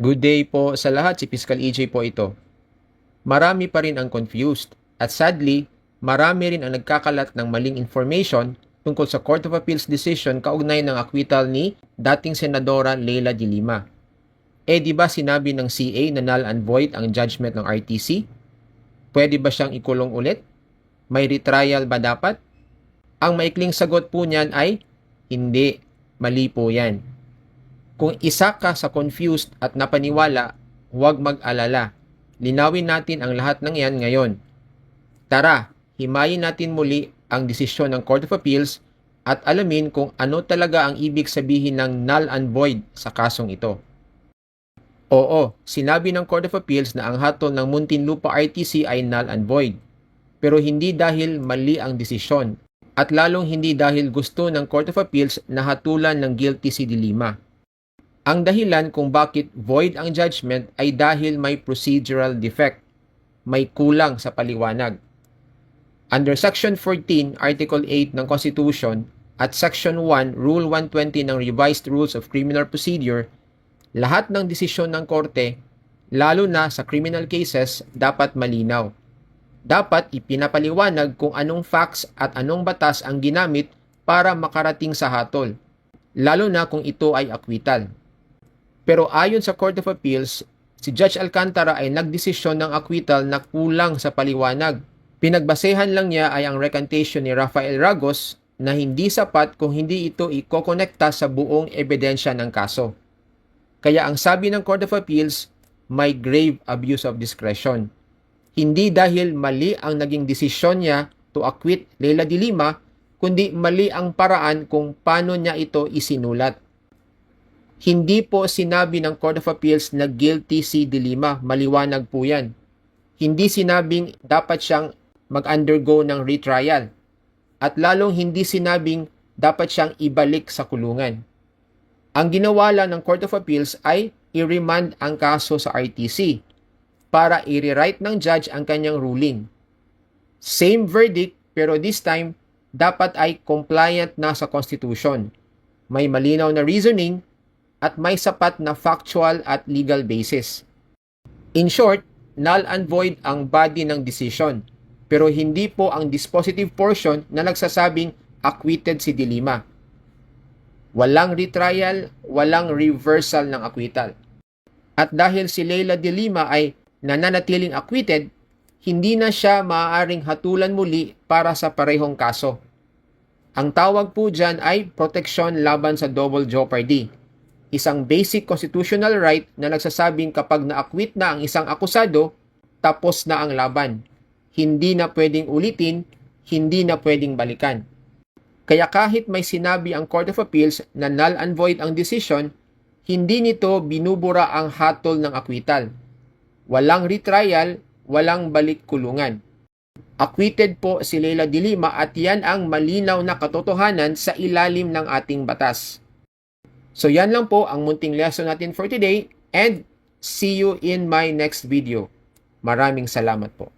Good day po sa lahat, si Fiscal EJ po ito. Marami pa rin ang confused at sadly, marami rin ang nagkakalat ng maling information tungkol sa Court of Appeals decision kaugnay ng acquittal ni dating Senadora Leila de Lima. Eh di ba sinabi ng CA na null and void ang judgment ng RTC? Pwede ba siyang ikulong ulit? May retrial ba dapat? Ang maikling sagot po niyan ay, hindi, mali po yan. Kung isa ka sa confused at napaniwala, huwag mag-alala. Linawin natin ang lahat ng yan ngayon. Tara, himayin natin muli ang desisyon ng Court of Appeals at alamin kung ano talaga ang ibig sabihin ng null and void sa kasong ito. Oo, sinabi ng Court of Appeals na ang hatol ng Muntinlupa RTC ay null and void. Pero hindi dahil mali ang desisyon at lalong hindi dahil gusto ng Court of Appeals na hatulan ng guilty si Dilima. Ang dahilan kung bakit void ang judgment ay dahil may procedural defect, may kulang sa paliwanag. Under Section 14, Article 8 ng Constitution at Section 1, Rule 120 ng Revised Rules of Criminal Procedure, lahat ng desisyon ng korte, lalo na sa criminal cases, dapat malinaw. Dapat ipinapaliwanag kung anong facts at anong batas ang ginamit para makarating sa hatol, lalo na kung ito ay acquittal. Pero ayon sa Court of Appeals, si Judge Alcantara ay nagdesisyon ng acquittal na kulang sa paliwanag. Pinagbasehan lang niya ay ang recantation ni Rafael Ragos na hindi sapat kung hindi ito ikokonekta sa buong ebidensya ng kaso. Kaya ang sabi ng Court of Appeals, may grave abuse of discretion. Hindi dahil mali ang naging desisyon niya to acquit Leila de Lima, kundi mali ang paraan kung paano niya ito isinulat. Hindi po sinabi ng Court of Appeals na guilty si De Lima. Maliwanag po yan. Hindi sinabing dapat siyang mag-undergo ng retrial. At lalong hindi sinabing dapat siyang ibalik sa kulungan. Ang ginawa lang ng Court of Appeals ay i-remand ang kaso sa RTC para i-rewrite ng judge ang kanyang ruling. Same verdict pero this time dapat ay compliant na sa Constitution. May malinaw na reasoning at may sapat na factual at legal basis. In short, null and void ang body ng decision, pero hindi po ang dispositive portion na nagsasabing acquitted si Dilima. Walang retrial, walang reversal ng acquittal. At dahil si Leila Dilima ay nananatiling acquitted, hindi na siya maaaring hatulan muli para sa parehong kaso. Ang tawag po dyan ay proteksyon laban sa double jeopardy isang basic constitutional right na nagsasabing kapag na-acquit na ang isang akusado, tapos na ang laban. Hindi na pwedeng ulitin, hindi na pwedeng balikan. Kaya kahit may sinabi ang Court of Appeals na null and void ang decision, hindi nito binubura ang hatol ng acquittal. Walang retrial, walang balik kulungan. Acquitted po si Leila Dilima at yan ang malinaw na katotohanan sa ilalim ng ating batas. So yan lang po ang munting lesson natin for today and see you in my next video. Maraming salamat po.